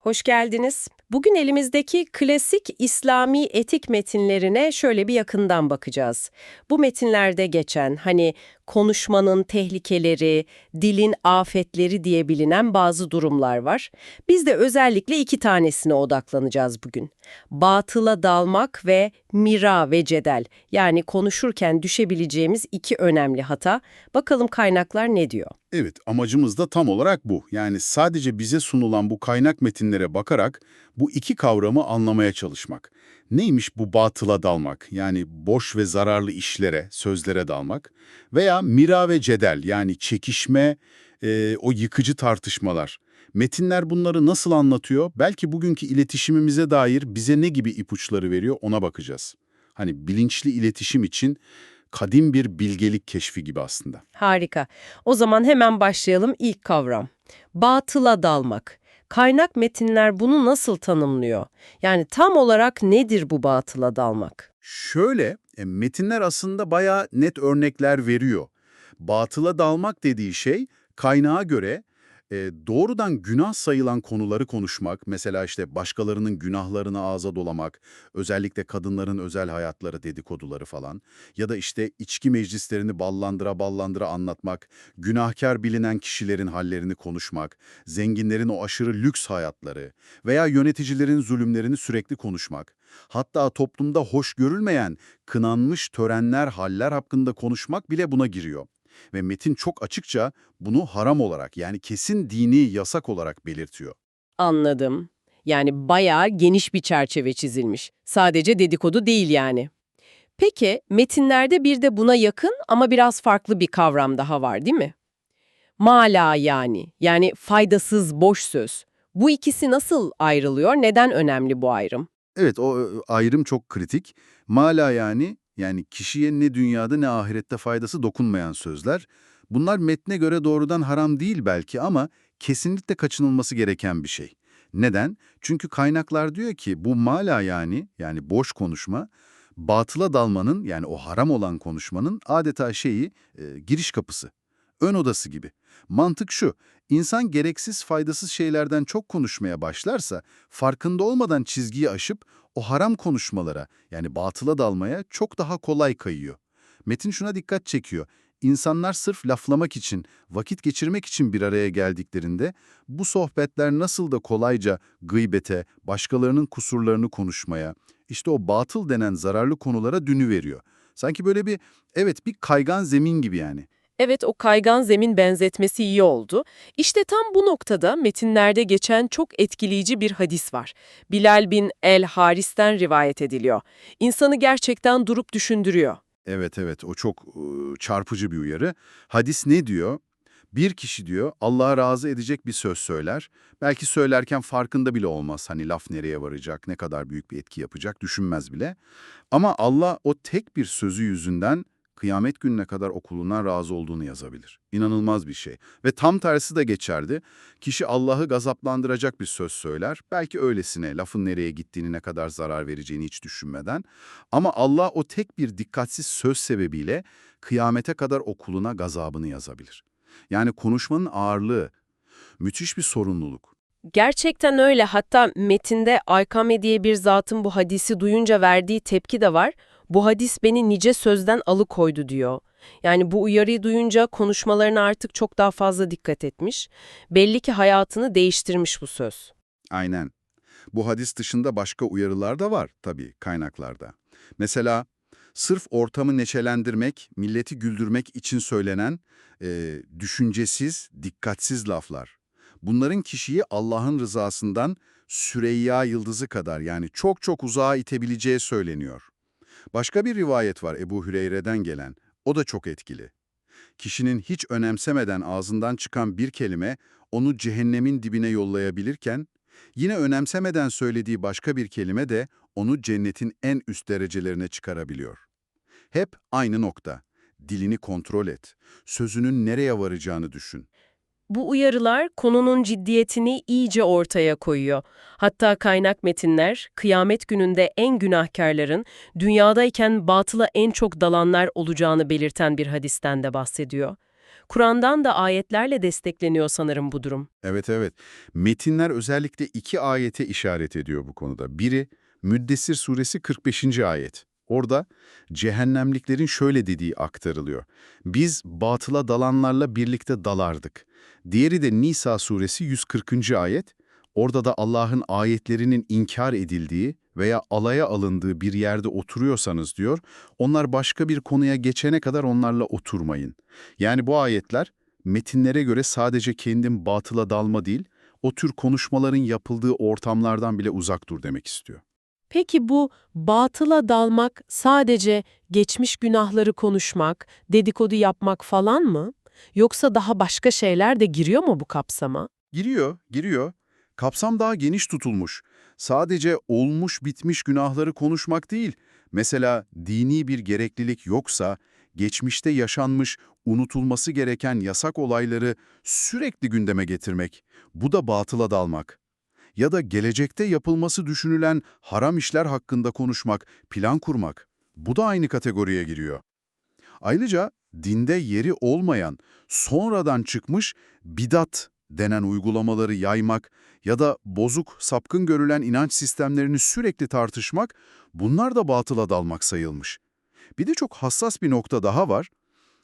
Hoş geldiniz. Bugün elimizdeki klasik İslami etik metinlerine şöyle bir yakından bakacağız. Bu metinlerde geçen hani konuşmanın tehlikeleri, dilin afetleri diye bilinen bazı durumlar var. Biz de özellikle iki tanesine odaklanacağız bugün. Batıla dalmak ve mira ve cedel yani konuşurken düşebileceğimiz iki önemli hata. Bakalım kaynaklar ne diyor? Evet, amacımız da tam olarak bu. Yani sadece bize sunulan bu kaynak metinlere bakarak bu iki kavramı anlamaya çalışmak. Neymiş bu batıla dalmak? Yani boş ve zararlı işlere, sözlere dalmak. Veya mira ve cedel yani çekişme, e, o yıkıcı tartışmalar. Metinler bunları nasıl anlatıyor? Belki bugünkü iletişimimize dair bize ne gibi ipuçları veriyor ona bakacağız. Hani bilinçli iletişim için kadim bir bilgelik keşfi gibi aslında. Harika. O zaman hemen başlayalım ilk kavram. Batıla dalmak. Kaynak metinler bunu nasıl tanımlıyor? Yani tam olarak nedir bu batıla dalmak? Şöyle, e, metinler aslında bayağı net örnekler veriyor. Batıla dalmak dediği şey kaynağa göre e, doğrudan günah sayılan konuları konuşmak, mesela işte başkalarının günahlarını ağza dolamak, özellikle kadınların özel hayatları dedikoduları falan ya da işte içki meclislerini ballandıra ballandıra anlatmak, günahkar bilinen kişilerin hallerini konuşmak, zenginlerin o aşırı lüks hayatları veya yöneticilerin zulümlerini sürekli konuşmak, hatta toplumda hoş görülmeyen, kınanmış törenler, haller hakkında konuşmak bile buna giriyor. Ve metin çok açıkça bunu haram olarak yani kesin dini yasak olarak belirtiyor. Anladım. Yani bayağı geniş bir çerçeve çizilmiş. Sadece dedikodu değil yani. Peki metinlerde bir de buna yakın ama biraz farklı bir kavram daha var değil mi? Mala yani, yani faydasız boş söz. Bu ikisi nasıl ayrılıyor? Neden önemli bu ayrım? Evet o e, ayrım çok kritik. Mala yani yani kişiye ne dünyada ne ahirette faydası dokunmayan sözler. Bunlar metne göre doğrudan haram değil belki ama kesinlikle kaçınılması gereken bir şey. Neden? Çünkü kaynaklar diyor ki bu mala yani yani boş konuşma batıla dalmanın yani o haram olan konuşmanın adeta şeyi e, giriş kapısı. Ön odası gibi. Mantık şu, insan gereksiz faydasız şeylerden çok konuşmaya başlarsa farkında olmadan çizgiyi aşıp o haram konuşmalara yani batıla dalmaya çok daha kolay kayıyor. Metin şuna dikkat çekiyor. İnsanlar sırf laflamak için, vakit geçirmek için bir araya geldiklerinde bu sohbetler nasıl da kolayca gıybete, başkalarının kusurlarını konuşmaya, işte o batıl denen zararlı konulara dünü veriyor. Sanki böyle bir, evet bir kaygan zemin gibi yani. Evet o kaygan zemin benzetmesi iyi oldu. İşte tam bu noktada metinlerde geçen çok etkileyici bir hadis var. Bilal bin El Haris'ten rivayet ediliyor. İnsanı gerçekten durup düşündürüyor. Evet evet o çok ıı, çarpıcı bir uyarı. Hadis ne diyor? Bir kişi diyor Allah'a razı edecek bir söz söyler. Belki söylerken farkında bile olmaz. Hani laf nereye varacak, ne kadar büyük bir etki yapacak düşünmez bile. Ama Allah o tek bir sözü yüzünden kıyamet gününe kadar okulundan razı olduğunu yazabilir. İnanılmaz bir şey. Ve tam tersi de geçerdi. Kişi Allah'ı gazaplandıracak bir söz söyler. Belki öylesine lafın nereye gittiğini ne kadar zarar vereceğini hiç düşünmeden. Ama Allah o tek bir dikkatsiz söz sebebiyle kıyamete kadar okuluna gazabını yazabilir. Yani konuşmanın ağırlığı müthiş bir sorumluluk. Gerçekten öyle. Hatta metinde Aykame diye bir zatın bu hadisi duyunca verdiği tepki de var. Bu hadis beni nice sözden alıkoydu diyor. Yani bu uyarıyı duyunca konuşmalarına artık çok daha fazla dikkat etmiş. Belli ki hayatını değiştirmiş bu söz. Aynen. Bu hadis dışında başka uyarılar da var tabii kaynaklarda. Mesela sırf ortamı neşelendirmek, milleti güldürmek için söylenen e, düşüncesiz, dikkatsiz laflar. Bunların kişiyi Allah'ın rızasından Süreyya yıldızı kadar yani çok çok uzağa itebileceği söyleniyor. Başka bir rivayet var Ebu Hüreyre'den gelen. O da çok etkili. Kişinin hiç önemsemeden ağzından çıkan bir kelime onu cehennemin dibine yollayabilirken, yine önemsemeden söylediği başka bir kelime de onu cennetin en üst derecelerine çıkarabiliyor. Hep aynı nokta. Dilini kontrol et. Sözünün nereye varacağını düşün. Bu uyarılar konunun ciddiyetini iyice ortaya koyuyor. Hatta kaynak metinler, kıyamet gününde en günahkarların, dünyadayken batıla en çok dalanlar olacağını belirten bir hadisten de bahsediyor. Kur'an'dan da ayetlerle destekleniyor sanırım bu durum. Evet evet. Metinler özellikle iki ayete işaret ediyor bu konuda. Biri Müddessir suresi 45. ayet. Orada cehennemliklerin şöyle dediği aktarılıyor. Biz batıla dalanlarla birlikte dalardık. Diğeri de Nisa suresi 140. ayet. Orada da Allah'ın ayetlerinin inkar edildiği veya alaya alındığı bir yerde oturuyorsanız diyor, onlar başka bir konuya geçene kadar onlarla oturmayın. Yani bu ayetler metinlere göre sadece kendim batıla dalma değil, o tür konuşmaların yapıldığı ortamlardan bile uzak dur demek istiyor. Peki bu batıla dalmak sadece geçmiş günahları konuşmak, dedikodu yapmak falan mı? Yoksa daha başka şeyler de giriyor mu bu kapsama? Giriyor, giriyor. Kapsam daha geniş tutulmuş. Sadece olmuş bitmiş günahları konuşmak değil. Mesela dini bir gereklilik yoksa, geçmişte yaşanmış, unutulması gereken yasak olayları sürekli gündeme getirmek. Bu da batıla dalmak. Ya da gelecekte yapılması düşünülen haram işler hakkında konuşmak, plan kurmak. Bu da aynı kategoriye giriyor. Ayrıca dinde yeri olmayan, sonradan çıkmış bidat denen uygulamaları yaymak ya da bozuk, sapkın görülen inanç sistemlerini sürekli tartışmak, bunlar da batıla dalmak sayılmış. Bir de çok hassas bir nokta daha var.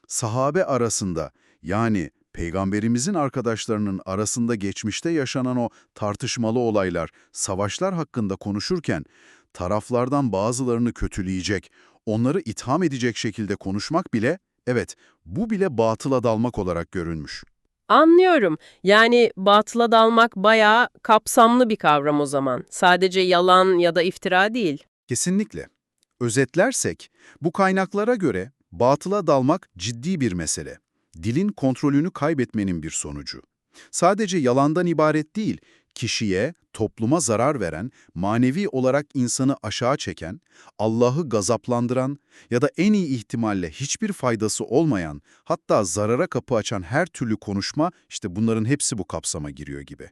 Sahabe arasında yani peygamberimizin arkadaşlarının arasında geçmişte yaşanan o tartışmalı olaylar, savaşlar hakkında konuşurken taraflardan bazılarını kötüleyecek, onları itham edecek şekilde konuşmak bile, evet bu bile batıla dalmak olarak görünmüş. Anlıyorum. Yani batıla dalmak bayağı kapsamlı bir kavram o zaman. Sadece yalan ya da iftira değil. Kesinlikle. Özetlersek, bu kaynaklara göre batıla dalmak ciddi bir mesele. Dilin kontrolünü kaybetmenin bir sonucu. Sadece yalandan ibaret değil, kişiye, topluma zarar veren, manevi olarak insanı aşağı çeken, Allah'ı gazaplandıran ya da en iyi ihtimalle hiçbir faydası olmayan, hatta zarara kapı açan her türlü konuşma, işte bunların hepsi bu kapsama giriyor gibi.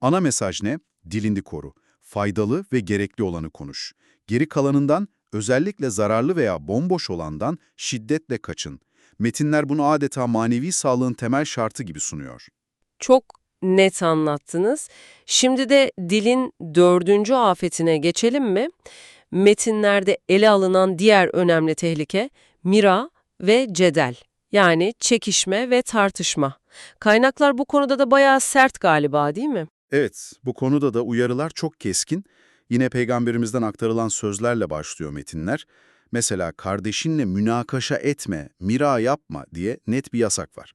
Ana mesaj ne? Dilini koru. Faydalı ve gerekli olanı konuş. Geri kalanından, özellikle zararlı veya bomboş olandan şiddetle kaçın. Metinler bunu adeta manevi sağlığın temel şartı gibi sunuyor. Çok net anlattınız. Şimdi de dilin dördüncü afetine geçelim mi? Metinlerde ele alınan diğer önemli tehlike mira ve cedel. Yani çekişme ve tartışma. Kaynaklar bu konuda da bayağı sert galiba değil mi? Evet, bu konuda da uyarılar çok keskin. Yine peygamberimizden aktarılan sözlerle başlıyor metinler. Mesela kardeşinle münakaşa etme, mira yapma diye net bir yasak var.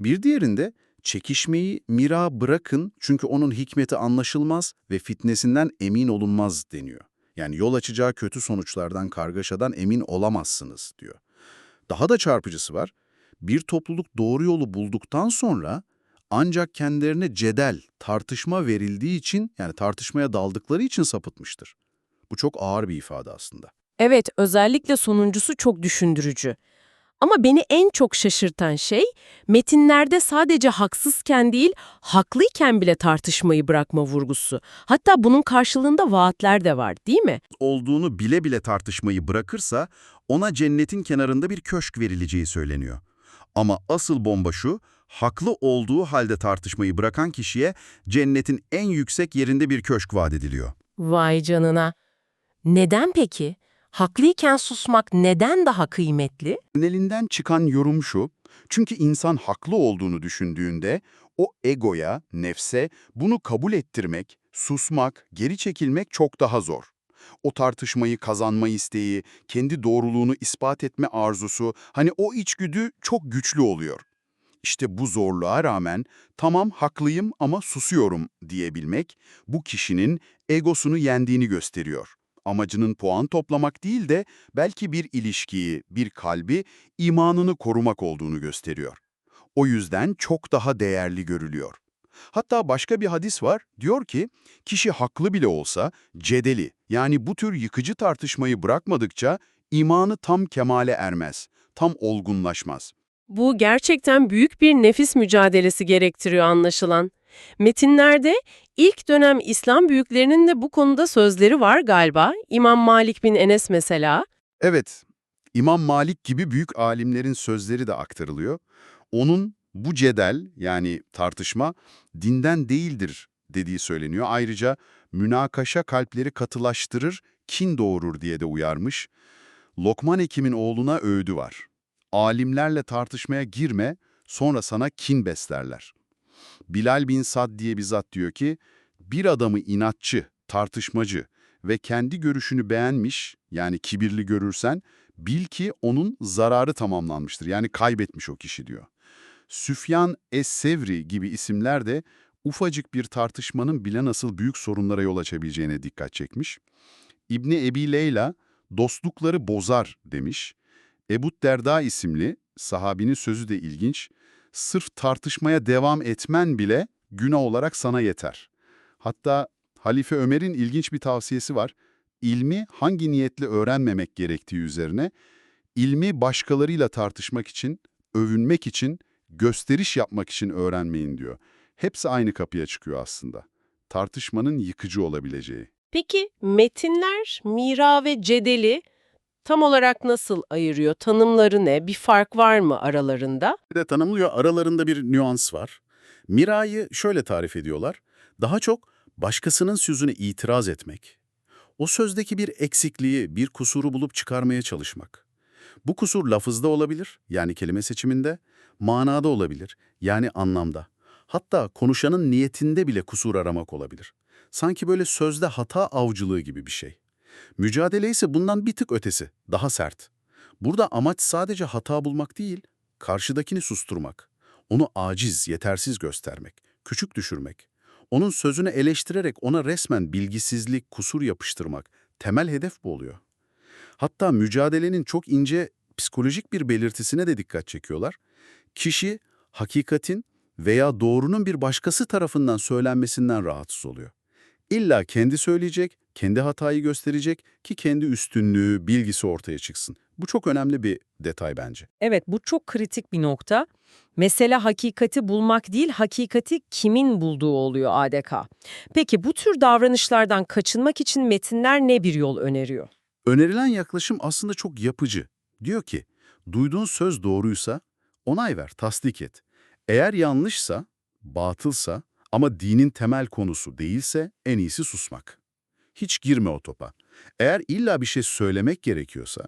Bir diğerinde çekişmeyi mira bırakın çünkü onun hikmeti anlaşılmaz ve fitnesinden emin olunmaz deniyor. Yani yol açacağı kötü sonuçlardan, kargaşadan emin olamazsınız diyor. Daha da çarpıcısı var. Bir topluluk doğru yolu bulduktan sonra ancak kendilerine cedel, tartışma verildiği için yani tartışmaya daldıkları için sapıtmıştır. Bu çok ağır bir ifade aslında. Evet, özellikle sonuncusu çok düşündürücü. Ama beni en çok şaşırtan şey, metinlerde sadece haksızken değil, haklıyken bile tartışmayı bırakma vurgusu. Hatta bunun karşılığında vaatler de var, değil mi? Olduğunu bile bile tartışmayı bırakırsa ona cennetin kenarında bir köşk verileceği söyleniyor. Ama asıl bomba şu, haklı olduğu halde tartışmayı bırakan kişiye cennetin en yüksek yerinde bir köşk vaat ediliyor. Vay canına. Neden peki? Haklıyken susmak neden daha kıymetli? Tünelinden çıkan yorum şu, çünkü insan haklı olduğunu düşündüğünde o egoya, nefse bunu kabul ettirmek, susmak, geri çekilmek çok daha zor. O tartışmayı kazanma isteği, kendi doğruluğunu ispat etme arzusu, hani o içgüdü çok güçlü oluyor. İşte bu zorluğa rağmen tamam haklıyım ama susuyorum diyebilmek bu kişinin egosunu yendiğini gösteriyor. Amacının puan toplamak değil de belki bir ilişkiyi, bir kalbi, imanını korumak olduğunu gösteriyor. O yüzden çok daha değerli görülüyor. Hatta başka bir hadis var, diyor ki, kişi haklı bile olsa cedeli, yani bu tür yıkıcı tartışmayı bırakmadıkça imanı tam kemale ermez, tam olgunlaşmaz. Bu gerçekten büyük bir nefis mücadelesi gerektiriyor anlaşılan. Metinlerde ilk dönem İslam büyüklerinin de bu konuda sözleri var galiba. İmam Malik bin Enes mesela. Evet, İmam Malik gibi büyük alimlerin sözleri de aktarılıyor. Onun bu cedel yani tartışma dinden değildir dediği söyleniyor. Ayrıca münakaşa kalpleri katılaştırır, kin doğurur diye de uyarmış. Lokman Hekim'in oğluna öğüdü var. Alimlerle tartışmaya girme, sonra sana kin beslerler. Bilal bin Sad diye bir zat diyor ki, bir adamı inatçı, tartışmacı ve kendi görüşünü beğenmiş, yani kibirli görürsen, bil ki onun zararı tamamlanmıştır. Yani kaybetmiş o kişi diyor. Süfyan Es-Sevri gibi isimler de ufacık bir tartışmanın bile nasıl büyük sorunlara yol açabileceğine dikkat çekmiş. İbni Ebi Leyla, dostlukları bozar demiş. Ebu Derda isimli sahabinin sözü de ilginç. Sırf tartışmaya devam etmen bile günah olarak sana yeter. Hatta Halife Ömer'in ilginç bir tavsiyesi var. İlmi hangi niyetle öğrenmemek gerektiği üzerine, ilmi başkalarıyla tartışmak için, övünmek için, gösteriş yapmak için öğrenmeyin diyor. Hepsi aynı kapıya çıkıyor aslında. Tartışmanın yıkıcı olabileceği. Peki metinler mira ve cedeli tam olarak nasıl ayırıyor? Tanımları ne? Bir fark var mı aralarında? de tanımlıyor. Aralarında bir nüans var. Mirayı şöyle tarif ediyorlar. Daha çok başkasının sözüne itiraz etmek. O sözdeki bir eksikliği, bir kusuru bulup çıkarmaya çalışmak. Bu kusur lafızda olabilir, yani kelime seçiminde, manada olabilir, yani anlamda. Hatta konuşanın niyetinde bile kusur aramak olabilir. Sanki böyle sözde hata avcılığı gibi bir şey. Mücadele ise bundan bir tık ötesi, daha sert. Burada amaç sadece hata bulmak değil, karşıdakini susturmak. Onu aciz, yetersiz göstermek, küçük düşürmek. Onun sözünü eleştirerek ona resmen bilgisizlik, kusur yapıştırmak. Temel hedef bu oluyor. Hatta mücadelenin çok ince psikolojik bir belirtisine de dikkat çekiyorlar. Kişi hakikatin veya doğrunun bir başkası tarafından söylenmesinden rahatsız oluyor. İlla kendi söyleyecek, kendi hatayı gösterecek ki kendi üstünlüğü, bilgisi ortaya çıksın. Bu çok önemli bir detay bence. Evet, bu çok kritik bir nokta. Mesele hakikati bulmak değil, hakikati kimin bulduğu oluyor ADK. Peki bu tür davranışlardan kaçınmak için metinler ne bir yol öneriyor? Önerilen yaklaşım aslında çok yapıcı. Diyor ki, duyduğun söz doğruysa onay ver, tasdik et. Eğer yanlışsa, batılsa ama dinin temel konusu değilse en iyisi susmak. Hiç girme o topa. Eğer illa bir şey söylemek gerekiyorsa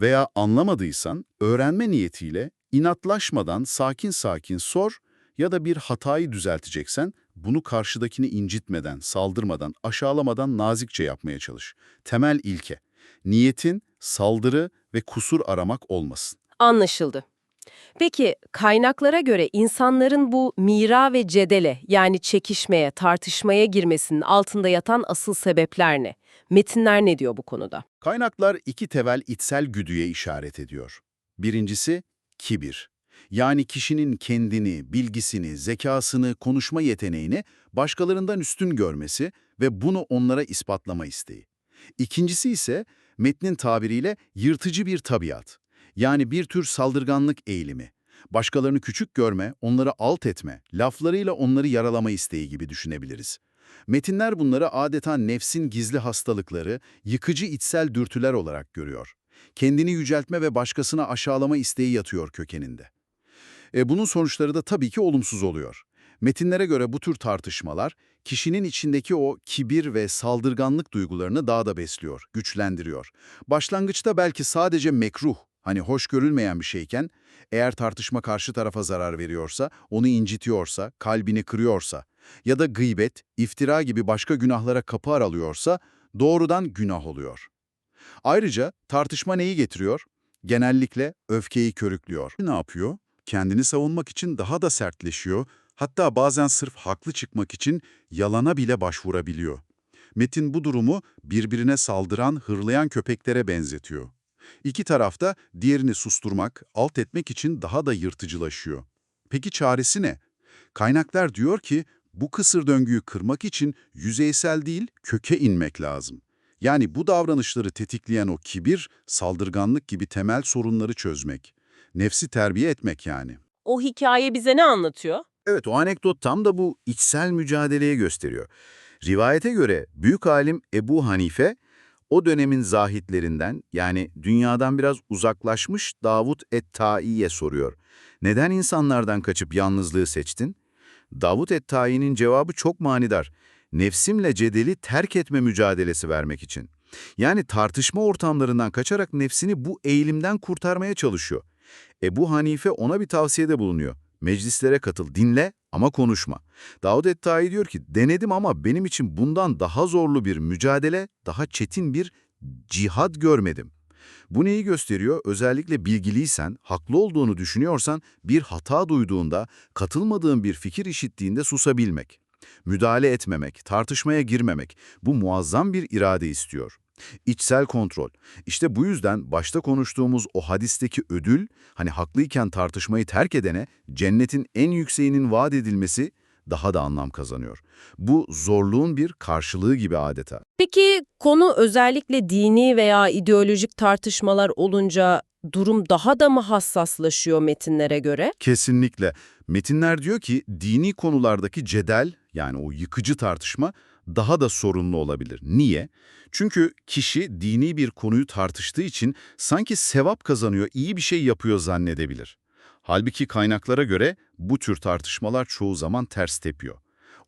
veya anlamadıysan öğrenme niyetiyle inatlaşmadan sakin sakin sor ya da bir hatayı düzelteceksen bunu karşıdakini incitmeden, saldırmadan, aşağılamadan nazikçe yapmaya çalış. Temel ilke. Niyetin saldırı ve kusur aramak olmasın. Anlaşıldı. Peki kaynaklara göre insanların bu mira ve cedele yani çekişmeye, tartışmaya girmesinin altında yatan asıl sebepler ne? Metinler ne diyor bu konuda? Kaynaklar iki tevel içsel güdüye işaret ediyor. Birincisi kibir. Yani kişinin kendini, bilgisini, zekasını, konuşma yeteneğini başkalarından üstün görmesi ve bunu onlara ispatlama isteği. İkincisi ise metnin tabiriyle yırtıcı bir tabiat. Yani bir tür saldırganlık eğilimi. Başkalarını küçük görme, onları alt etme, laflarıyla onları yaralama isteği gibi düşünebiliriz. Metinler bunları adeta nefsin gizli hastalıkları, yıkıcı içsel dürtüler olarak görüyor. Kendini yüceltme ve başkasına aşağılama isteği yatıyor kökeninde. E, bunun sonuçları da tabii ki olumsuz oluyor. Metinlere göre bu tür tartışmalar, kişinin içindeki o kibir ve saldırganlık duygularını daha da besliyor, güçlendiriyor. Başlangıçta belki sadece mekruh, hani hoş görülmeyen bir şeyken, eğer tartışma karşı tarafa zarar veriyorsa, onu incitiyorsa, kalbini kırıyorsa ya da gıybet, iftira gibi başka günahlara kapı aralıyorsa doğrudan günah oluyor. Ayrıca tartışma neyi getiriyor? Genellikle öfkeyi körüklüyor. Ne yapıyor? Kendini savunmak için daha da sertleşiyor, hatta bazen sırf haklı çıkmak için yalana bile başvurabiliyor. Metin bu durumu birbirine saldıran, hırlayan köpeklere benzetiyor. İki tarafta diğerini susturmak, alt etmek için daha da yırtıcılaşıyor. Peki çaresi ne? Kaynaklar diyor ki bu kısır döngüyü kırmak için yüzeysel değil, köke inmek lazım. Yani bu davranışları tetikleyen o kibir, saldırganlık gibi temel sorunları çözmek. Nefsi terbiye etmek yani. O hikaye bize ne anlatıyor? Evet, o anekdot tam da bu içsel mücadeleye gösteriyor. Rivayete göre büyük alim Ebu Hanife, o dönemin zahitlerinden yani dünyadan biraz uzaklaşmış Davud et-Tai'ye soruyor. Neden insanlardan kaçıp yalnızlığı seçtin? Davut et-Tayi'nin cevabı çok manidar. Nefsimle cedeli terk etme mücadelesi vermek için. Yani tartışma ortamlarından kaçarak nefsini bu eğilimden kurtarmaya çalışıyor. Ebu Hanife ona bir tavsiyede bulunuyor. Meclislere katıl, dinle ama konuşma. Davud et-Tayi diyor ki, denedim ama benim için bundan daha zorlu bir mücadele, daha çetin bir cihad görmedim. Bu neyi gösteriyor? Özellikle bilgiliysen, haklı olduğunu düşünüyorsan, bir hata duyduğunda, katılmadığın bir fikir işittiğinde susabilmek. Müdahale etmemek, tartışmaya girmemek, bu muazzam bir irade istiyor. İçsel kontrol. İşte bu yüzden başta konuştuğumuz o hadisteki ödül, hani haklıyken tartışmayı terk edene cennetin en yükseğinin vaat edilmesi daha da anlam kazanıyor. Bu zorluğun bir karşılığı gibi adeta. Peki konu özellikle dini veya ideolojik tartışmalar olunca durum daha da mı hassaslaşıyor metinlere göre? Kesinlikle. Metinler diyor ki dini konulardaki cedel yani o yıkıcı tartışma daha da sorunlu olabilir. Niye? Çünkü kişi dini bir konuyu tartıştığı için sanki sevap kazanıyor, iyi bir şey yapıyor zannedebilir. Halbuki kaynaklara göre bu tür tartışmalar çoğu zaman ters tepiyor.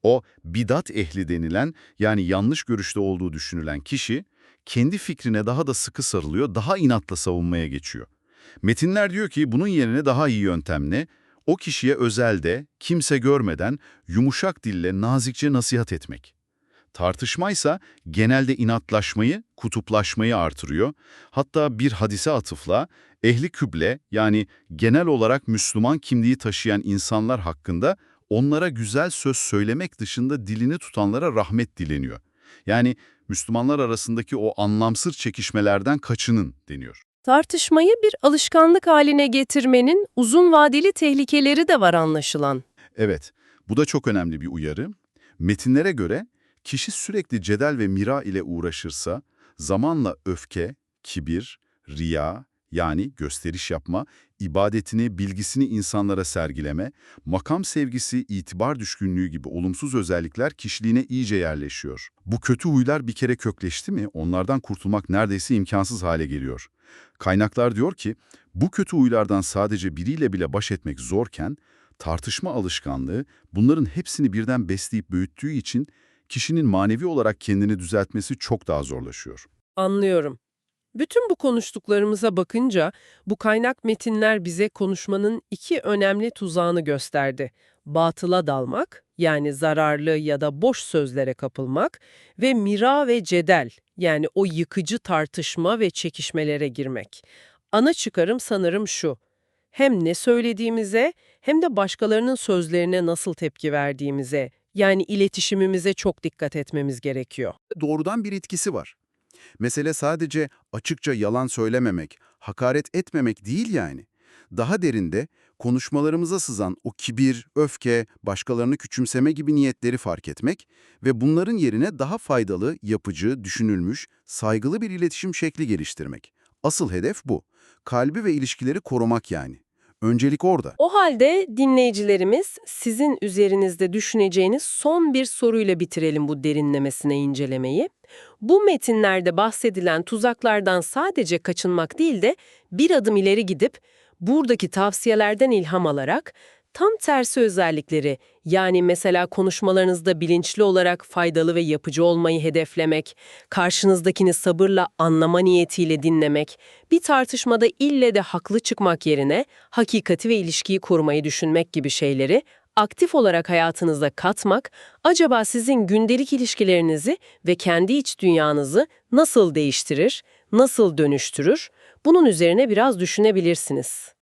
O bidat ehli denilen yani yanlış görüşte olduğu düşünülen kişi kendi fikrine daha da sıkı sarılıyor, daha inatla savunmaya geçiyor. Metinler diyor ki bunun yerine daha iyi yöntem ne? O kişiye özelde, kimse görmeden yumuşak dille nazikçe nasihat etmek. Tartışmaysa genelde inatlaşmayı, kutuplaşmayı artırıyor. Hatta bir hadise atıfla ehli küble yani genel olarak Müslüman kimliği taşıyan insanlar hakkında onlara güzel söz söylemek dışında dilini tutanlara rahmet dileniyor. Yani Müslümanlar arasındaki o anlamsız çekişmelerden kaçının deniyor. Tartışmayı bir alışkanlık haline getirmenin uzun vadeli tehlikeleri de var anlaşılan. Evet, bu da çok önemli bir uyarı. Metinlere göre kişi sürekli cedel ve mira ile uğraşırsa zamanla öfke, kibir, riya yani gösteriş yapma, ibadetini, bilgisini insanlara sergileme, makam sevgisi, itibar düşkünlüğü gibi olumsuz özellikler kişiliğine iyice yerleşiyor. Bu kötü huylar bir kere kökleşti mi onlardan kurtulmak neredeyse imkansız hale geliyor. Kaynaklar diyor ki bu kötü huylardan sadece biriyle bile baş etmek zorken tartışma alışkanlığı bunların hepsini birden besleyip büyüttüğü için kişinin manevi olarak kendini düzeltmesi çok daha zorlaşıyor. Anlıyorum. Bütün bu konuştuklarımıza bakınca bu kaynak metinler bize konuşmanın iki önemli tuzağını gösterdi. Batıla dalmak, yani zararlı ya da boş sözlere kapılmak ve mira ve cedel, yani o yıkıcı tartışma ve çekişmelere girmek. Ana çıkarım sanırım şu. Hem ne söylediğimize hem de başkalarının sözlerine nasıl tepki verdiğimize, yani iletişimimize çok dikkat etmemiz gerekiyor. Doğrudan bir etkisi var. Mesele sadece açıkça yalan söylememek, hakaret etmemek değil yani. Daha derinde konuşmalarımıza sızan o kibir, öfke, başkalarını küçümseme gibi niyetleri fark etmek ve bunların yerine daha faydalı, yapıcı, düşünülmüş, saygılı bir iletişim şekli geliştirmek. Asıl hedef bu. Kalbi ve ilişkileri korumak yani. Öncelik orada. O halde dinleyicilerimiz sizin üzerinizde düşüneceğiniz son bir soruyla bitirelim bu derinlemesine incelemeyi. Bu metinlerde bahsedilen tuzaklardan sadece kaçınmak değil de bir adım ileri gidip buradaki tavsiyelerden ilham alarak tam tersi özellikleri yani mesela konuşmalarınızda bilinçli olarak faydalı ve yapıcı olmayı hedeflemek, karşınızdakini sabırla anlama niyetiyle dinlemek, bir tartışmada ille de haklı çıkmak yerine hakikati ve ilişkiyi korumayı düşünmek gibi şeyleri aktif olarak hayatınıza katmak, acaba sizin gündelik ilişkilerinizi ve kendi iç dünyanızı nasıl değiştirir, nasıl dönüştürür? Bunun üzerine biraz düşünebilirsiniz.